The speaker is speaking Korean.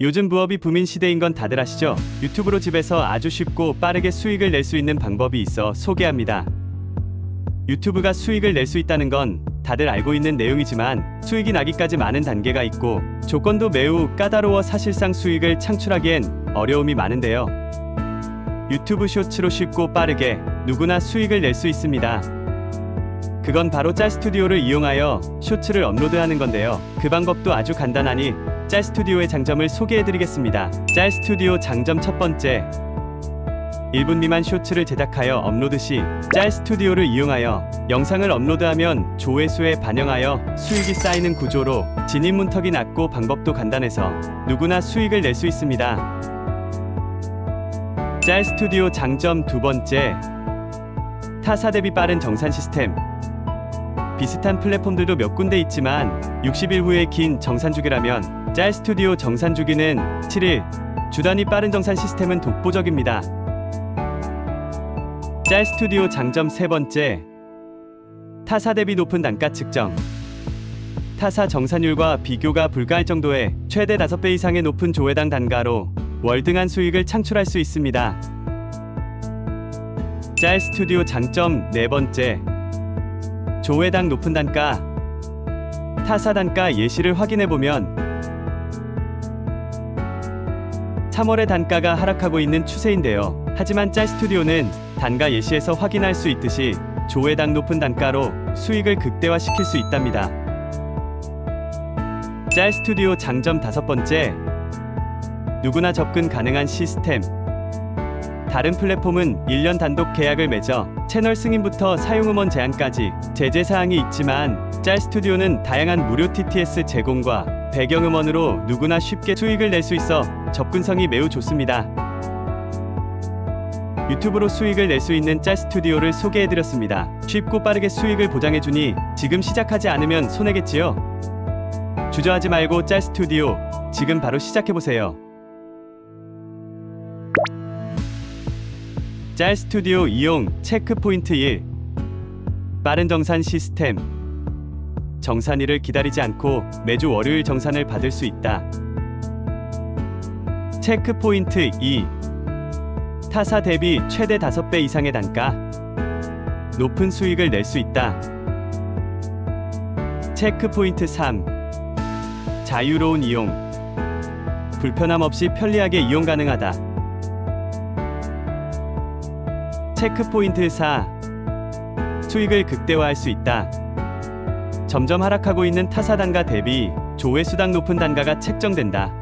요즘 부업이 붐인 시대인 건 다들 아시죠? 유튜브로 집에서 아주 쉽고 빠르게 수익을 낼 수 있는 방법이 있어 소개합니다. 유튜브가 수익을 낼 수 있다는 건 다들 알고 있는 내용이지만 수익이 나기까지 많은 단계가 있고 조건도 매우 까다로워 사실상 수익을 창출하기엔 어려움이 많은데요. 유튜브 쇼츠로 쉽고 빠르게 누구나 수익을 낼 수 있습니다. 그건 바로 짤 스튜디오를 이용하여 쇼츠를 업로드하는 건데요. 그 방법도 아주 간단하니 짤 스튜디오의 장점을 소개해드리겠습니다. 짤 스튜디오 장점 첫 번째. 1분 미만 쇼츠를 제작하여 업로드 시 짤 스튜디오를 이용하여 영상을 업로드하면 조회수에 반영하여 수익이 쌓이는 구조로 진입 문턱이 낮고 방법도 간단해서 누구나 수익을 낼 수 있습니다. 짤 스튜디오 장점 두 번째. 타사 대비 빠른 정산 시스템. 비슷한 플랫폼들도 몇 군데 있지만 60일 후에 긴 정산 주기라면 짤 스튜디오 정산 주기는 7일. 주단위 빠른 정산 시스템은 독보적입니다. 짤 스튜디오 장점 세 번째. 타사 대비 높은 단가 측정. 타사 정산율과 비교가 불가할 정도의 최대 5배 이상의 높은 조회당 단가로 월등한 수익을 창출할 수 있습니다. 짤 스튜디오 장점 네 번째. 조회당 높은 단가. 타사 단가 예시를 확인해 보면 3월의 단가가 하락하고 있는 추세인데요. 하지만 짤 스튜디오는 단가 예시에서 확인할 수 있듯이 조회당 높은 단가로 수익을 극대화시킬 수 있답니다. 짤 스튜디오 장점 다섯 번째. 누구나 접근 가능한 시스템. 다른 플랫폼은 1년 단독 계약을 맺어 채널 승인부터 사용 음원 제한까지 제재 사항이 있지만 짤 스튜디오는 다양한 무료 TTS 제공과 배경 음원으로 누구나 쉽게 수익을 낼 수 있어 접근성이 매우 좋습니다. 유튜브로 수익을 낼 수 있는 짤 스튜디오를 소개해드렸습니다. 쉽고 빠르게 수익을 보장해주니 지금 시작하지 않으면 손해겠지요? 주저하지 말고 짤 스튜디오 지금 바로 시작해보세요. 짤 스튜디오 이용 체크 포인트 1 빠른 정산 시스템 정산일을 기다리지 않고 매주 월요일 정산을 받을 수 있다. 체크 포인트 2 타사 대비 최대 5배 이상의 단가 높은 수익을 낼 수 있다. 체크 포인트 3 자유로운 이용 불편함 없이 편리하게 이용 가능하다. 체크 포인트 4 수익을 극대화할 수 있다. 점점 하락하고 있는 타사 단가 대비 조회수당 높은 단가가 책정된다.